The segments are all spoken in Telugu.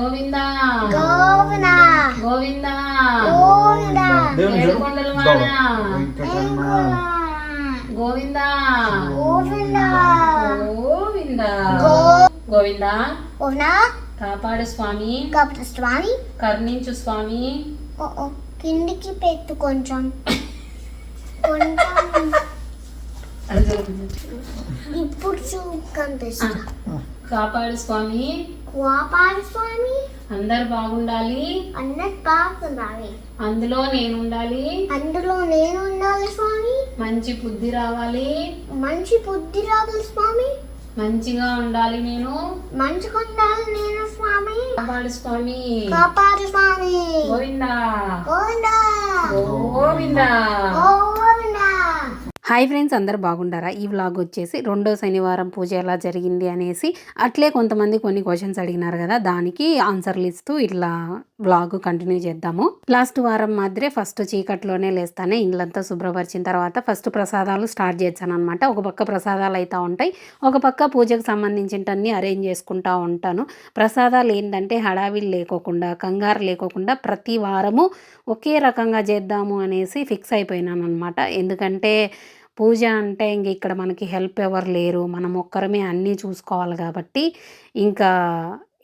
గోవింద. గోవింద. గోవింద. ఏడుకొండల. గోవింద. గోవింద. గోవింద. గోవింద. గోవింద. కాపాడు స్వామి. కాబట్టి స్వామి. కరుణించు స్వామి. కిందికి పెట్టు కొంచెం. ఇప్పుడు చూ కనిపిస్తా కాపాడు స్వామి. కోపాలి స్వామి. అందరు బాగుండాలి. అన్నది బాగుండాలి. అందులో నేను ఉండాలి అందులో నేను ఉండాలి స్వామి. మంచి బుద్ధి రావాలి. మంచి బుద్ధి రావాలి స్వామి. మంచిగా ఉండాలి నేను. మంచిగా ఉండాలి నేను స్వామి. కాపాడు స్వామి. కాపాడు స్వామి. గోవింద. గోవింద. గోవింద. గోవింద. హాయ్ ఫ్రెండ్స్ అందరు బాగుండారా? ఈ వ్లాగ్ వచ్చేసి రెండో శనివారం పూజ ఎలా జరిగింది అనేసి అట్లే కొంతమంది కొన్ని క్వశ్చన్స్ అడిగినారు కదా దానికి ఆన్సర్లు ఇస్తూ ఇట్లా వ్లాగ్ కంటిన్యూ చేద్దాము. లాస్ట్ వారం మాదిరే ఫస్ట్ చీకట్లోనే లేస్తానే ఇండ్లంతా శుభ్రపరిచిన తర్వాత ఫస్ట్ ప్రసాదాలు స్టార్ట్ చేశాను అనమాట ఒక పక్క ప్రసాదాలు అయితే ఉంటాయి ఒక పక్క పూజకు సంబంధించినవన్నీ అరేంజ్ చేసుకుంటా ఉంటాను. ప్రసాదాలు ఏంటంటే హడావిడి లేకోకుండా కంగారు లేకోకుండా ప్రతి వారము ఒకే రకంగా చేద్దాము అనేసి ఫిక్స్ అయిపోయినాను అనమాట ఎందుకంటే పూజ అంటే ఇంక ఇక్కడ మనకి హెల్ప్ ఎవరు లేరు. మనం ఒక్కరమే అన్నీ చూసుకోవాలి కాబట్టి ఇంకా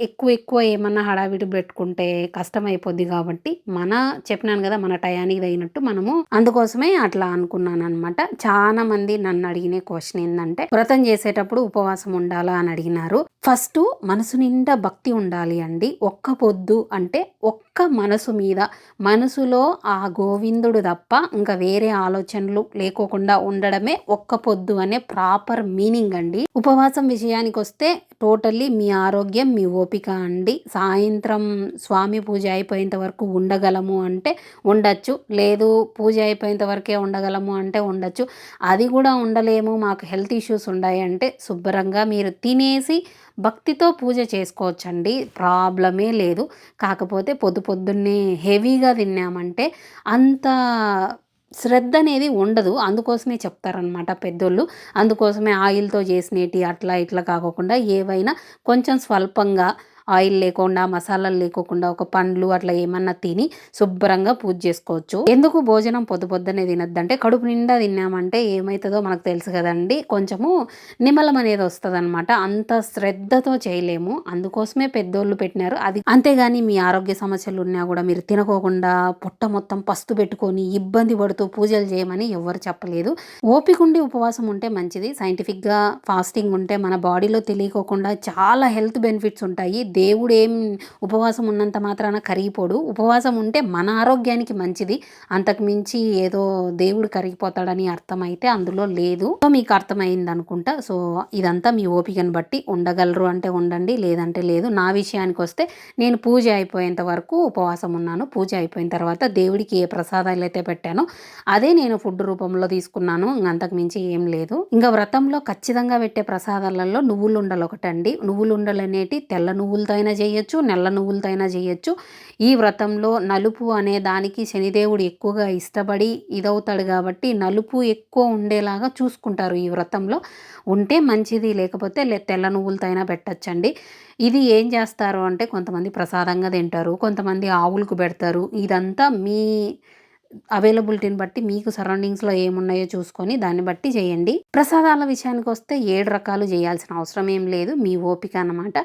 ఎక్కువ ఎక్కువ ఏమన్నా హడావిడి పెట్టుకుంటే కష్టం అయిపోద్ది కాబట్టి మన చెప్పినాను కదా మన టయానికి తగినట్టు మనము అందుకోసమే అట్లా అనుకున్నాను అనమాట చాలా మంది నన్ను అడిగిన క్వశ్చన్ ఏంటంటే వ్రతం చేసేటప్పుడు ఉపవాసం ఉండాలా అని అడిగినారు. ఫస్ట్ మనసు నిండా భక్తి ఉండాలి అండి. ఒక్క పొద్దు అంటే ఒక్క ఒక్క మనసు మీద. మనసులో ఆ గోవిందుడు తప్ప ఇంకా వేరే ఆలోచనలు లేకోకుండా ఉండడమే ఒక్క పొద్దు అనే ప్రాపర్ మీనింగ్ అండి. ఉపవాసం విషయానికి వస్తే టోటల్లీ మీ ఆరోగ్యం మీ ఓపిక అండి. సాయంత్రం స్వామి పూజ అయిపోయేంత వరకు ఉండగలము అంటే ఉండొచ్చు. లేదు పూజ అయిపోయేంత వరకే ఉండగలము అంటే ఉండొచ్చు. అది కూడా ఉండలేము. మాకు హెల్త్ ఇష్యూస్ ఉన్నాయంటే శుభ్రంగా మీరు తినేసి భక్తితో పూజ చేసుకోవచ్చండి. ప్రాబ్లమే లేదు. కాకపోతే పొద్దు పొద్దున్నే హెవీగా తిన్నామంటే అంత శ్రద్ధ అనేది ఉండదు. అందుకోసమే చెప్తారనమాట పెద్దోళ్ళు. అందుకోసమే ఆయిల్తో చేసినేటి అట్లా ఇట్లా కాకుండా ఏవైనా కొంచెం స్వల్పంగా ఆయిల్ లేకుండా మసాలాలు లేకోకుండా ఒక పండ్లు అట్లా ఏమన్నా తిని శుభ్రంగా పూజ చేసుకోవచ్చు. ఎందుకు భోజనం పొద్దు పొద్దునే తినద్దంటే కడుపు నిండా తిన్నామంటే ఏమవుతుందో మనకు తెలుసు కదండి. కొంచెము నిమలం అనేది వస్తుంది అనమాట అంత శ్రద్ధతో చేయలేము. అందుకోసమే పెద్దోళ్ళు పెట్టినారు. అది అంతేగాని మీ ఆరోగ్య సమస్యలు ఉన్నా కూడా మీరు తినకోకుండా పొట్ట మొత్తం పస్తు పెట్టుకొని ఇబ్బంది పడుతూ పూజలు చేయమని ఎవరు చెప్పలేదు. ఓపిక ఉండి ఉపవాసం ఉంటే మంచిది. సైంటిఫిక్గా ఫాస్టింగ్ ఉంటే మన బాడీలో తెలియకోకుండా చాలా హెల్త్ బెనిఫిట్స్ ఉంటాయి. దేవుడేం ఉపవాసం ఉన్నంత మాత్రాన కరిగిపోడు. ఉపవాసం ఉంటే మన ఆరోగ్యానికి మంచిది. అంతకుమించి ఏదో దేవుడు కరిగిపోతాడని అర్థమైతే అందులో లేదు. సో మీకు అర్థమైంది అనుకుంటా సో ఇదంతా మీ ఓపికను బట్టి ఉండగలరు అంటే ఉండండి లేదంటే లేదు. నా విషయానికి వస్తే నేను పూజ అయిపోయేంత వరకు ఉపవాసం ఉన్నాను పూజ అయిపోయిన తర్వాత దేవుడికి ఏ ప్రసాదాలు అయితే పెట్టానో అదే నేను ఫుడ్ రూపంలో తీసుకున్నాను. ఇంక అంతకు మించి ఏం లేదు. ఇంకా వ్రతంలో ఖచ్చితంగా పెట్టే ప్రసాదాలలో నువ్వులుండలు ఒకటండి. నువ్వులుండలు అనేటి తెల్ల నువ్వులతో అయినా చేయొచ్చు నల్ల నువ్వులతో అయినా చేయొచ్చు. ఈ వ్రతంలో నలుపు అనే దానికి శనిదేవుడు ఎక్కువగా ఇష్టపడి ఇదవుతాడు కాబట్టి నలుపు ఎక్కువ ఉండేలాగా చూసుకుంటారు ఈ వ్రతంలో. ఉంటే మంచిది లేకపోతే లే- తెల్ల నువ్వులతో అయినా పెట్టచ్చండి. ఇది ఏం చేస్తారు అంటే కొంతమంది ప్రసాదంగా తింటారు కొంతమంది ఆవులకు పెడతారు. ఇదంతా మీ అవైలబిలిటీని బట్టి మీకు సరౌండింగ్స్లో ఏమున్నాయో చూసుకొని దాన్ని బట్టి చేయండి. ప్రసాదాల విషయానికి వస్తే ఏడు రకాలు చేయాల్సిన అవసరం ఏం లేదు. మీ ఓపిక అన్నమాట.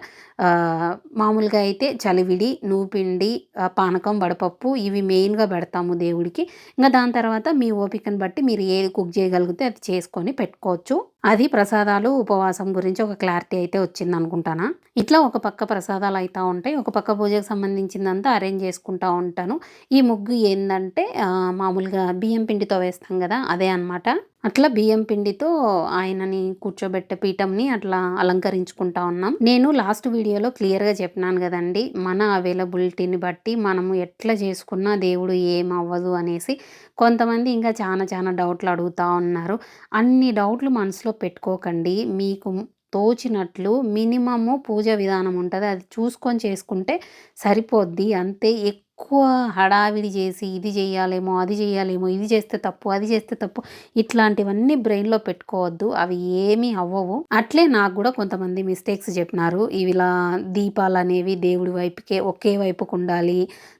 మామూలుగా అయితే చలివిడి నూపిండి పానకం వడపప్పు ఇవి మెయిన్గా పెడతాము దేవుడికి. ఇంకా దాని తర్వాత మీ ఓపికను బట్టి మీరు ఏది కుక్ చేయగలిగితే అది చేసుకొని పెట్టుకోవచ్చు. అది ప్రసాదాలు ఉపవాసం గురించి ఒక క్లారిటీ అయితే వచ్చింది అనుకుంటానా? ఇట్లా ఒక పక్క ప్రసాదాలు అవుతూ ఉంటాయి. ఒక పక్క పూజకు సంబంధించిందంతా అరేంజ్ చేసుకుంటూ ఉంటాను. ఈ ముగ్గు ఏంటంటే మామూలుగా బియ్యం పిండితో వేస్తాం కదా అదే అన్నమాట. అట్లా బియ్యం పిండితో ఆయనని కూర్చోబెట్టే పీఠంని అట్లా అలంకరించుకుంటా ఉన్నాం. నేను లాస్ట్ వీడియోలో క్లియర్గా చెప్పినాను కదండి మన అవైలబిలిటీని బట్టి మనము ఎట్లా చేసుకున్నా దేవుడు ఏం అవ్వదు అనేసి కొంతమంది ఇంకా చాలా చాలా డౌట్లు అడుగుతూ ఉన్నారు. అన్ని డౌట్లు మనసులో పెట్టుకోకండి మీకు తోచినట్లు మినిమము పూజ విధానం ఉంటుంది అది చూసుకొని చేసుకుంటే సరిపోద్ది అంతే ఎక్కువ ఎక్కువ హడావిడి చేసి ఇది చేయాలేమో అది చేయాలేమో ఇది చేస్తే తప్పు అది చేస్తే తప్పు ఇట్లాంటివన్నీ బ్రెయిన్లో పెట్టుకోవద్దు. అవి ఏమీ అవ్వవు. అట్లే నాకు కూడా కొంతమంది మిస్టేక్స్ చెప్పినారు. ఇవిలా దీపాలు అనేవి దేవుడి వైపుకే ఒకే వైపుకు ఉండాలి.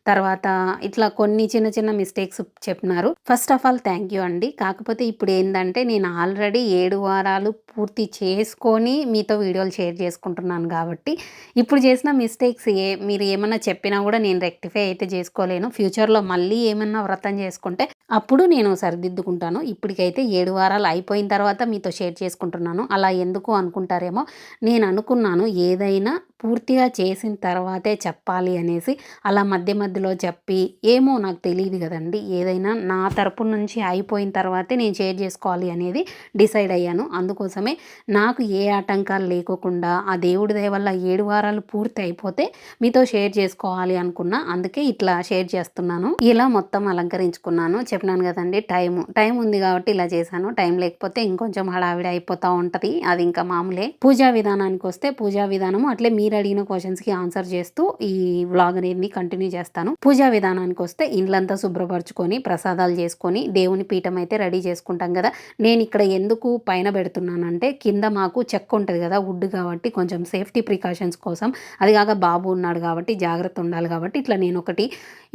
తర్వాత ఇట్లా కొన్ని చిన్న చిన్న మిస్టేక్స్ చెప్పినారు. First of all thank you అండి. కాకపోతే ఇప్పుడు ఏంటంటే నేను ఆల్రెడీ ఏడు వారాలు పూర్తి చేసుకొని మీతో వీడియోలు షేర్ చేసుకుంటున్నాను కాబట్టి ఇప్పుడు చేసిన మిస్టేక్స్ ఏ మీరు ఏమైనా చెప్పినా కూడా నేను రెక్టిఫై అయితే చేసుకోలేను. ఫ్యూచర్లో మళ్ళీ ఏమన్నా వ్రతం చేసుకుంటే అప్పుడు నేను సరిదిద్దుకుంటాను. ఇప్పటికైతే ఏడు వారాలు అయిపోయిన తర్వాత మీతో షేర్ చేసుకుంటున్నాను. అలా ఎందుకు అనుకుంటారేమో నేను అనుకున్నాను. ఏదైనా పూర్తిగా చేసిన తర్వాతే చెప్పాలి అనేసి అలా మధ్య మధ్యలో చెప్పి ఏమో నాకు తెలియదు కదండి. ఏదైనా నా తరపు నుంచి అయిపోయిన తర్వాతే నేను షేర్ చేసుకోవాలి అనేది డిసైడ్ అయ్యాను. అందుకోసమే నాకు ఏ ఆటంకాలు లేకోకుండా ఆ దేవుడి దయ వల్ల ఏడు వారాలు పూర్తి అయిపోతే మీతో షేర్ చేసుకోవాలి అనుకున్నా. అందుకే ఇట్లా షేర్ చేస్తున్నాను. ఇలా మొత్తం అలంకరించుకున్నాను. చెప్పినాను కదండి టైం టైం ఉంది కాబట్టి ఇలా చేశాను. టైం లేకపోతే ఇంకొంచెం హడావిడి అయిపోతూ ఉంటుంది. అది ఇంకా మామూలే. పూజా విధానానికి వస్తే పూజా విధానము అట్లే మీరు అడిగిన క్వశ్చన్స్కి ఆన్సర్ చేస్తూ ఈ వ్లాగ్ అనేది కంటిన్యూ చేస్తాను. పూజా విధానానికి వస్తే ఇండ్లంతా శుభ్రపరచుకొని ప్రసాదాలు చేసుకొని దేవుని పీఠం అయితే రెడీ చేసుకుంటాం కదా. నేను ఇక్కడ ఎందుకు పైన పెడుతున్నానంటే కింద మాకు చెక్క ఉంటుంది కదా వుడ్ కాబట్టి కొంచెం సేఫ్టీ ప్రికాషన్స్ కోసం. అది కాక బాబు ఉన్నాడు కాబట్టి జాగ్రత్త ఉండాలి కాబట్టి ఇట్లా నేను ఒకటి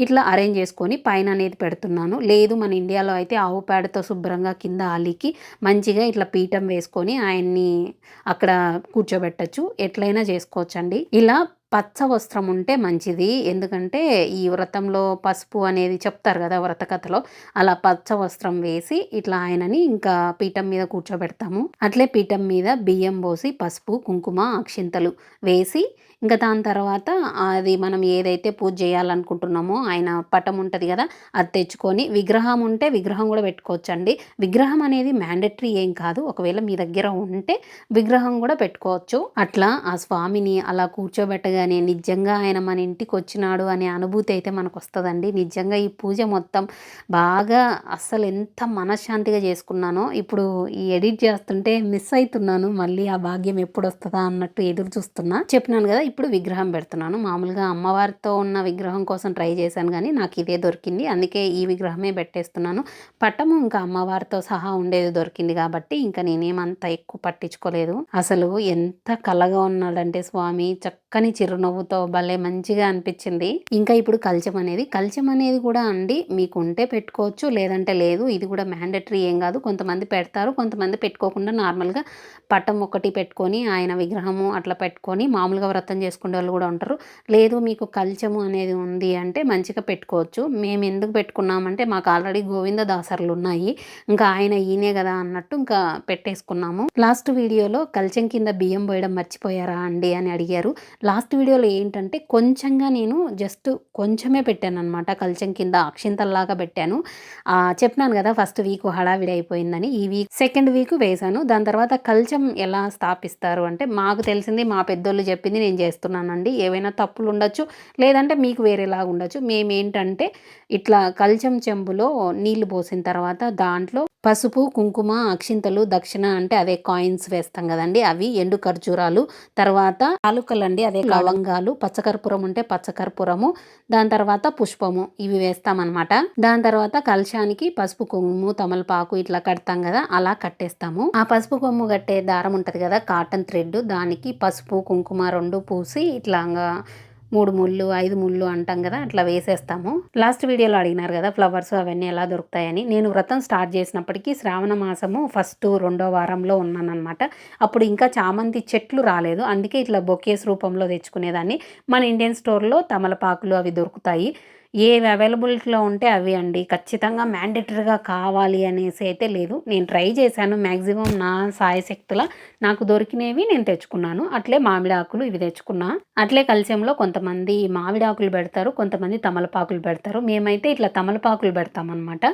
ఇట్లా అరేంజ్ చేసుకొని పైన అనేది పెడుతున్నాను. లేదు మన ఇండియాలో అయితే ఆవు పేడతో శుభ్రంగా కింద అలికి మంచిగా ఇట్లా పీఠం వేసుకొని ఆయన్ని అక్కడ కూర్చోబెట్టచ్చు. ఎట్లయినా చేసుకోవచ్చండి. ఇలా పచ్చ వస్త్రం ఉంటే మంచిది. ఎందుకంటే ఈ వ్రతంలో పసుపు అనేది చెప్తారు కదా వ్రత కథలో. అలా పచ్చ వస్త్రం వేసి ఇట్లా ఆయనని ఇంకా పీఠం మీద కూర్చోబెడతాము. అట్లే పీఠం మీద బియ్యం పోసి పసుపు కుంకుమ అక్షింతలు వేసి ఇంకా దాని తర్వాత అది మనం ఏదైతే పూజ చేయాలనుకుంటున్నామో ఆయన పటం ఉంటుంది కదా అది తెచ్చుకొని విగ్రహం ఉంటే విగ్రహం కూడా పెట్టుకోవచ్చండి. విగ్రహం అనేది మ్యాండటరీ ఏం కాదు. ఒకవేళ మీ దగ్గర ఉంటే విగ్రహం కూడా పెట్టుకోవచ్చు. అట్లా ఆ స్వామిని అలా కూర్చోబెట్టగానే నిజంగా ఆయన మన ఇంటికి వచ్చినాడు అనే అనుభూతి అయితే మనకు వస్తుందండి నిజంగా ఈ పూజ మొత్తం బాగా అస్సలు ఎంత మనశ్శాంతిగా చేసుకున్నానో ఇప్పుడు ఈ ఎడిట్ చేస్తుంటే మిస్ అవుతున్నాను మళ్ళీ ఆ భాగ్యం ఎప్పుడు వస్తుందా అన్నట్టు ఎదురు చూస్తున్నా. చెప్పినాను కదా ఇప్పుడు విగ్రహం పెడుతున్నాను. మామూలుగా అమ్మవారితో ఉన్న విగ్రహం కోసం ట్రై చేశాను కానీ నాకు ఇదే దొరికింది. అందుకే ఈ విగ్రహమే పెట్టేస్తున్నాను. పట్టము ఇంకా అమ్మవారితో సహా ఉండేది దొరికింది కాబట్టి ఇంకా నేనేమంత ఎక్కువ పట్టించుకోలేదు. అసలు ఎంత కలగా ఉన్నాడంటే స్వామి చక్కని చిరునవ్వుతో భలే మంచిగా అనిపించింది. ఇంకా ఇప్పుడు కల్చం అనేది కల్చం అనేది కూడా అండి మీకు ఉంటే పెట్టుకోవచ్చు లేదంటే లేదు. ఇది కూడా మ్యాండటరీ ఏం కాదు. కొంతమంది పెడతారు కొంతమంది పెట్టుకోకుండా నార్మల్గా పట్టం ఒకటి పెట్టుకొని ఆయన విగ్రహము అట్లా పెట్టుకొని మామూలుగా వ్రతం చేసుకునే వాళ్ళు కూడా ఉంటారు. లేదు మీకు కల్చము అనేది ఉంది అంటే మంచిగా పెట్టుకోవచ్చు. మేము ఎందుకు పెట్టుకున్నామంటే మాకు ఆల్రెడీ గోవింద దాసర్లు ఉన్నాయి. ఇంకా ఆయన ఈయనే కదా అన్నట్టు ఇంకా పెట్టేసుకున్నాము. లాస్ట్ వీడియోలో కల్చం కింద బియ్యం పోయడం మర్చిపోయారా అండి అని అడిగారు. లాస్ట్ వీడియోలో ఏంటంటే కొంచెంగా నేను జస్ట్ కొంచెమే పెట్టాను అనమాట కల్చం కింద అక్షింతల్లాగా పెట్టాను. చెప్పినాను కదా ఫస్ట్ వీక్ హడావిడి అయిపోయిందని. ఈ వీక్ సెకండ్ వీక్ వేశాను. దాని తర్వాత కల్చం ఎలా స్థాపిస్తారు అంటే మాకు తెలిసింది మా పెద్దోళ్ళు చెప్పింది నేను చేస్తున్నానండి. ఏవైనా తప్పులు ఉండొచ్చు లేదంటే మీకు వేరేలాగా ఉండొచ్చు. మేమేంటంటే ఇట్లా కల్చం చెంబులో నీళ్ళు పోసిన తర్వాత దాంట్లో పసుపు కుంకుమ అక్షింతలు దక్షిణ అంటే అదే కాయిన్స్ వేస్తాం కదండి. అవి ఎండు ఖర్జూరాలు తర్వాత ఆలుకలండి అదే లవంగాలు పచ్చకర్పూరం ఉంటే పచ్చకర్పూరము దాని తర్వాత పుష్పము ఇవి వేస్తామన్నమాట. దాని తర్వాత కలశానికి పసుపు కొమ్ము తమలపాకు ఇట్లా కడతాం కదా అలా కట్టేస్తాము. ఆ పసుపు కొమ్ము కట్టే దారం ఉంటుంది కదా కాటన్ థ్రెడ్ దానికి పసుపు కుంకుమ రెండు పూసి ఇట్లాగా మూడు ముళ్ళు ఐదు ముళ్ళు అంటాం కదా అట్లా వేసేస్తాము. లాస్ట్ వీడియోలో అడిగినారు కదా ఫ్లవర్స్ అవన్నీ ఎలా దొరుకుతాయని. నేను వ్రతం స్టార్ట్ చేసినప్పటికీ శ్రావణ మాసము ఫస్ట్ రెండో వారంలో ఉన్నానన్నమాట. అప్పుడు ఇంకా చామంతి చెట్లు రాలేదు. అందుకే ఇట్లా బొకేస్ రూపంలో తెచ్చుకునేదాన్ని. మన ఇండియన్ స్టోర్లో తమలపాకులు అవి దొరుకుతాయి. ఏవి అవైలబిలిటీలో ఉంటే అవి అండి. ఖచ్చితంగా మ్యాండేటరీగా కావాలి అనేసి అయితే లేదు. నేను ట్రై చేశాను. మ్యాక్సిమం నా సాయశక్తుల నాకు దొరికినవి నేను తెచ్చుకున్నాను. అట్లే మామిడి ఆకులు ఇవి తెచ్చుకున్నా. అట్లే కల్చంలో కొంతమంది మామిడి ఆకులు పెడతారు. కొంతమంది తమలపాకులు పెడతారు. మేమైతే ఇట్లా తమలపాకులు పెడతామన్నమాట.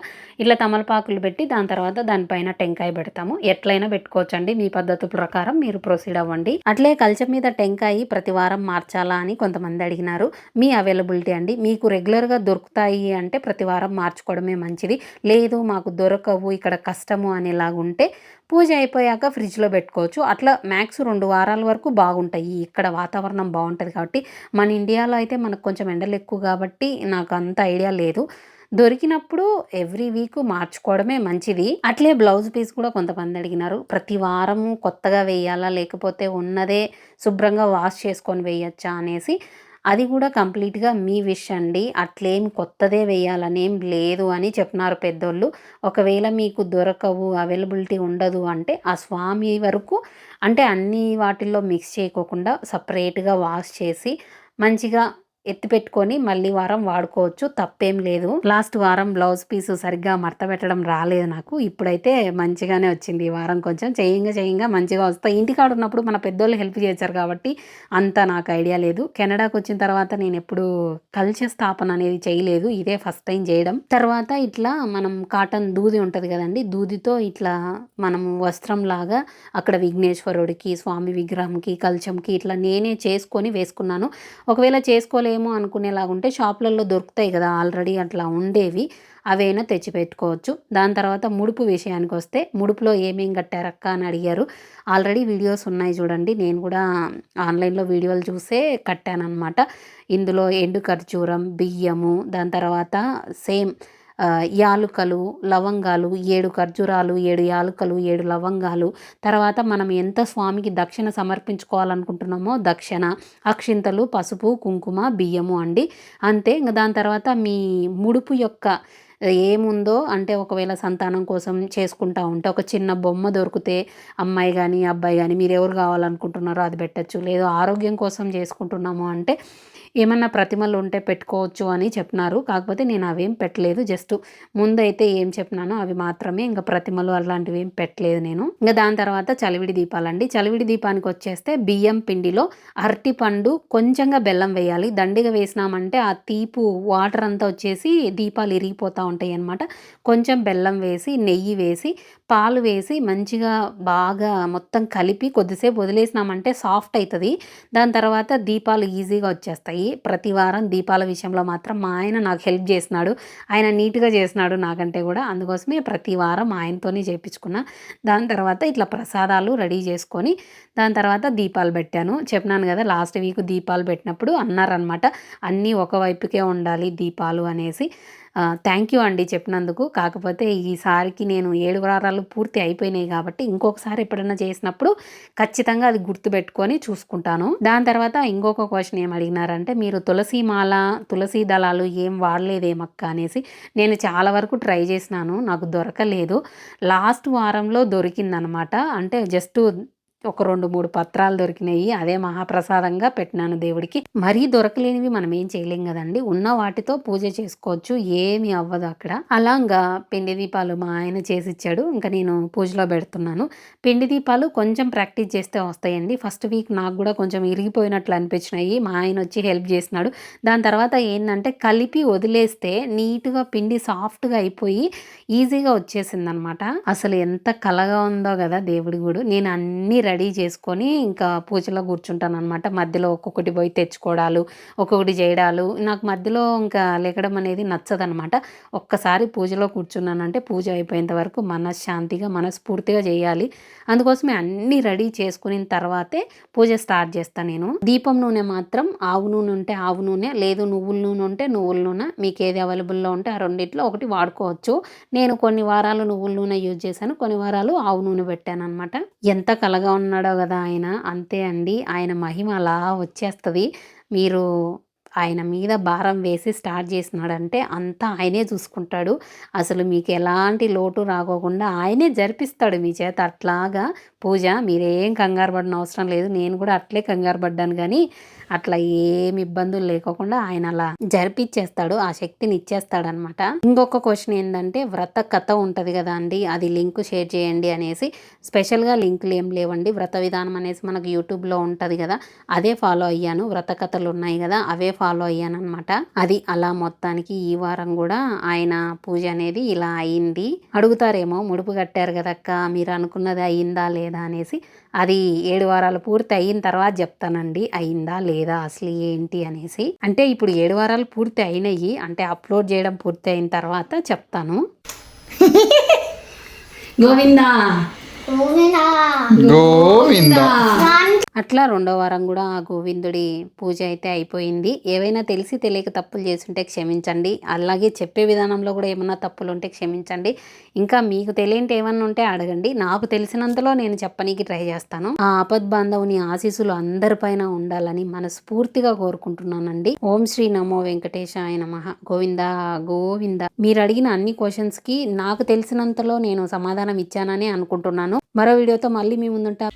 ఇట్లా తమలపాకులు పెట్టి దాని తర్వాత దానిపైన టెంకాయ పెడతాము. ఎట్లయినా పెట్టుకోవచ్చండి. మీ పద్ధతి ప్రకారం మీరు ప్రొసీడ్ అవ్వండి. అట్లే కల్చం మీద టెంకాయ ప్రతి వారం మార్చాలా అని కొంతమంది అడిగినారు. మీ అవైలబిలిటీ అండి. మీకు రెగ్యులర్గా తొందరగా దొరుకుతాయి అంటే ప్రతి వారం మార్చుకోవడమే మంచిది. లేదు మాకు దొరకవు ఇక్కడ కష్టము అనేలాగుంటే పూజ అయిపోయాక ఫ్రిడ్జ్లో పెట్టుకోవచ్చు. అట్లా మ్యాక్స్ రెండు వారాల వరకు బాగుంటాయి. ఇక్కడ వాతావరణం బాగుంటుంది కాబట్టి మన ఇండియాలో అయితే మనకు కొంచెం ఎండలు ఎక్కువ కాబట్టి నాకు అంత ఐడియా లేదు. దొరికినప్పుడు ఎవ్రీ వీక్ మార్చుకోవడమే మంచిది. అట్లే బ్లౌజ్ పీస్ కూడా కొంతమంది అడిగినారు. ప్రతి వారము కొత్తగా వేయాలా లేకపోతే ఉన్నదే శుభ్రంగా వాష్ చేసుకొని వేయచ్చా అనేసి. అది కూడా కంప్లీట్గా మీ విష్ అండి. అట్లేం కొత్తదే వేయాలనేం లేదు అని చెప్పినారు పెద్దోళ్ళు. ఒకవేళ మీకు దొరకవు అవైలబిలిటీ ఉండదు అంటే ఆ స్వామి వరకు అంటే అన్ని వాటిల్లో మిక్స్ చేయకోకుండా సపరేట్గా వాష్ చేసి మంచిగా ఎత్తి పెట్టుకొని మళ్ళీ వారం వాడుకోవచ్చు. తప్పేం లేదు. లాస్ట్ వారం బ్లౌజ్ పీస్ సరిగ్గా మడత పెట్టడం రాలేదు నాకు. ఇప్పుడైతే మంచిగానే వచ్చింది. ఈ వారం కొంచెం చేయంగా చేయంగా మంచిగా వస్తాయి ఇంటికాడ ఉన్నప్పుడు మన పెద్దోళ్ళు హెల్ప్ చేశారు కాబట్టి అంత నాకు ఐడియా లేదు. కెనడాకి వచ్చిన తర్వాత నేను ఎప్పుడు కల్చర్ స్థాపన అనేది చేయలేదు. ఇదే ఫస్ట్ టైం చేయడం. తర్వాత ఇట్లా మనం కాటన్ దూది ఉంటుంది కదండి. దూదితో ఇట్లా మనం వస్త్రం లాగా అక్కడ విఘ్నేశ్వరుడికి స్వామి విగ్రహంకి కల్చంకి ఇట్లా నేనే చేసుకొని వేసుకున్నాను. ఒకవేళ చేసుకోలేము అనుకునేలాగుంటే షాపులలో దొరుకుతాయి కదా ఆల్రెడీ అట్లా ఉండేవి అవైనా తెచ్చి పెట్టుకోవచ్చు దాని తర్వాత ముడుపు విషయానికి వస్తే ముడుపులో ఏమేం కట్టారక్క అని అడిగారు. ఆల్రెడీ వీడియోస్ ఉన్నాయి చూడండి నేను కూడా ఆన్లైన్లో వీడియోలు చూసే కట్టానమాట ఇందులో ఎండు ఖర్జూరం బియ్యము దాని తర్వాత సేమ్ యాలుకలు లవంగాలు ఏడు ఖర్జూరాలు ఏడు యాలుకలు ఏడు లవంగాలు. తర్వాత మనం ఎంత స్వామికి దక్షిణ సమర్పించుకోవాలనుకుంటున్నామో దక్షిణ అక్షింతలు పసుపు కుంకుమ బియ్యము అండి. అంతే ఇంకా దాని తర్వాత మీ ముడుపు యొక్క ఏముందో అంటే ఒకవేళ సంతానం కోసం చేసుకుంటా ఉంటే ఒక చిన్న బొమ్మ దొరికితే అమ్మాయి కానీ అబ్బాయి కానీ మీరు ఎవరు కావాలనుకుంటున్నారో అది పెట్టచ్చు. లేదు ఆరోగ్యం కోసం చేసుకుంటున్నాము అంటే ఏమన్నా ప్రతిమలు ఉంటే పెట్టుకోవచ్చు అని చెప్పినారు. కాకపోతే నేను అవేం పెట్టలేదు. జస్ట్ ముందైతే ఏం చెప్పినానో అవి మాత్రమే. ఇంకా ప్రతిమలు అలాంటివి ఏం పెట్టలేదు నేను. ఇంకా దాని తర్వాత చలివిడి దీపాలండి. చలివిడి దీపానికి వచ్చేస్తే బియ్యం పిండిలో అరటి పండు కొంచెంగా బెల్లం వేయాలి. దండిగా వేసినామంటే ఆ తీపు వాటర్ అంతా వచ్చేసి దీపాలు ఇరిగిపోతూ ఉంటాయి అన్నమాట. కొంచెం బెల్లం వేసి నెయ్యి వేసి పాలు వేసి మంచిగా బాగా మొత్తం కలిపి కొద్దిసేపు వదిలేసినామంటే సాఫ్ట్ అవుతుంది దాని తర్వాత దీపాలు ఈజీగా వచ్చేస్తాయి. ప్రతి వారం దీపాల విషయంలో మాత్రం మా ఆయన నాకు హెల్ప్ చేసినాడు ఆయన నీట్గా చేసినాడు నాకంటే కూడా. అందుకోసమే ప్రతి వారం ఆయనతోనే చేయించుకున్నా దాని తర్వాత ఇట్లా ప్రసాదాలు రెడీ చేసుకొని దాని తర్వాత దీపాలు పెట్టాను. చెప్పినాను కదా లాస్ట్ వీక్ దీపాలు పెట్టినప్పుడు అన్నారనమాట అన్నీ ఒకవైపుకే ఉండాలి దీపాలు అనేసి. థ్యాంక్ యూ అండి చెప్పినందుకు. కాకపోతే ఈసారికి నేను ఏడు వారాలు పూర్తి అయిపోయినాయి కాబట్టి ఇంకొకసారి ఎప్పుడైనా చేసినప్పుడు ఖచ్చితంగా అది గుర్తుపెట్టుకొని చూసుకుంటాను. దాని తర్వాత ఇంకొక క్వశ్చన్ ఏం అడిగినారంటే మీరు తులసి మాల తులసి దళాలు ఏం వాడలేదేమక్క అనేసి నేను చాలా వరకు ట్రై చేసినాను నాకు దొరకలేదు. లాస్ట్ వారంలో దొరికిందనమాట. అంటే జస్ట్ ఒక రెండు మూడు పత్రాలు దొరికినాయి. అదే మహాప్రసాదంగా పెట్టినాను దేవుడికి. మరీ దొరకలేనివి మనం ఏం చేయలేం కదండి. ఉన్న వాటితో పూజ చేసుకోవచ్చు. ఏమి అవ్వదు అక్కడ. అలాగా పిండి దీపాలు మా ఆయన చేసి ఇచ్చాడు ఇంకా నేను పూజలో పెడుతున్నాను. పిండి దీపాలు కొంచెం ప్రాక్టీస్ చేస్తే వస్తాయండి. ఫస్ట్ వీక్ నాకు కూడా కొంచెం ఇరిగిపోయినట్లు అనిపించినాయి. మా ఆయన వచ్చి హెల్ప్ చేసినాడు. దాని తర్వాత ఏంటంటే కలిపి వదిలేస్తే నీట్గా పిండి సాఫ్ట్గా అయిపోయి ఈజీగా వచ్చేసింది అనమాట అసలు ఎంత కలగా ఉందో కదా దేవుడి గుడు. నేను అన్ని రెడీ చేసుకొని ఇంకా పూజలో కూర్చుంటాను అనమాట మధ్యలో ఒక్కొక్కటి పోయి తెచ్చుకోవడాలు ఒక్కొక్కటి చేయడాలు. నాకు మధ్యలో ఇంకా లేకడం అనేది నచ్చదనమాట ఒక్కసారి పూజలో కూర్చున్నానంటే పూజ అయిపోయేంత వరకు మనశ్శాంతిగా మనస్ఫూర్తిగా చేయాలి. అందుకోసమే అన్నీ రెడీ చేసుకున్న తర్వాతే పూజ స్టార్ట్ చేస్తాను నేను. దీపం నూనె మాత్రం ఆవు నూనె ఉంటే ఆవు నూనె లేదు నువ్వుల నూనె ఉంటే నువ్వుల నూనె. మీకు ఏది అవైలబుల్లో ఉంటే ఆ రెండిట్లో ఒకటి వాడుకోవచ్చు. నేను కొన్ని వారాలు నువ్వుల నూనె యూజ్ చేశాను. కొన్ని వారాలు ఆవు నూనె పెట్టాను అనమాట ఎంత కలగా ఉన్నాడో కదా ఆయన? అంతే అండి. ఆయన మహిమ అలా వచ్చేస్తుంది. మీరు ఆయన మీద భారం వేసి స్టార్ట్ చేసినాడంటే అంతా ఆయనే చూసుకుంటాడు. అసలు మీకు ఎలాంటి లోటు రాకోకుండా ఆయనే జరిపిస్తాడు మీ చేత. అట్లాగా పూజ మీరేం కంగారు పడిన అవసరం లేదు. నేను కూడా అట్లే కంగారు పడ్డాను కానీ అట్లా ఏమి ఇబ్బందులు లేకోకుండా ఆయన అలా జరిపిచ్చేస్తాడు ఆ శక్తిని ఇచ్చేస్తాడనమాట ఇంకొక క్వశ్చన్ ఏంటంటే వ్రత కథ ఉంటుంది కదా అండి అది లింక్ షేర్ చేయండి అనేసి. స్పెషల్గా లింకులు ఏం లేవండి. వ్రత విధానం అనేసి మనకు యూట్యూబ్లో ఉంటుంది కదా అదే ఫాలో అయ్యాను. వ్రత కథలు ఉన్నాయి కదా అవే ఫాలో అయ్యాను అనమాట అది అలా మొత్తానికి ఈ వారం కూడా ఆయన పూజ అనేది ఇలా అయింది. అడుగుతారేమో ముడుపు కట్టారు కదక్క మీరు అనుకున్నది అయిందా లేదా అనేసి. అది ఏడు వారాలు పూర్తి అయిన తర్వాత చెప్తానండి అయిందా లేదా అసలు ఏంటి అనేసి. అంటే ఇప్పుడు ఏడు వారాలు పూర్తి అయినాయి అంటే అప్లోడ్ చేయడం పూర్తి అయిన తర్వాత చెప్తాను. గోవిందా! గోవిందా. అట్లా రెండో వారం కూడా ఆ గోవిందుడి పూజ అయితే అయిపోయింది. ఏవైనా తెలిసి తెలియక తప్పులు చేస్తుంటే క్షమించండి. అలాగే చెప్పే విధానంలో కూడా ఏమన్నా తప్పులు ఉంటే క్షమించండి. ఇంకా మీకు తెలియంటి ఏమన్నా ఉంటే అడగండి. నాకు తెలిసినంతలో నేను చెప్పనీకి ట్రై చేస్తాను. ఆ ఆపద్ బాంధవుని ఆశీస్సులు అందరిపైన ఉండాలని మనస్ఫూర్తిగా కోరుకుంటున్నానండి. ఓం శ్రీ నమో వెంకటేశాయ నమః. గోవింద గోవింద. మీరు అడిగిన అన్ని క్వశ్చన్స్కి నాకు తెలిసినంతలో నేను సమాధానం ఇచ్చానని అనుకుంటున్నాను. మరో వీడియోతో మళ్ళీ మీ ముందుంటా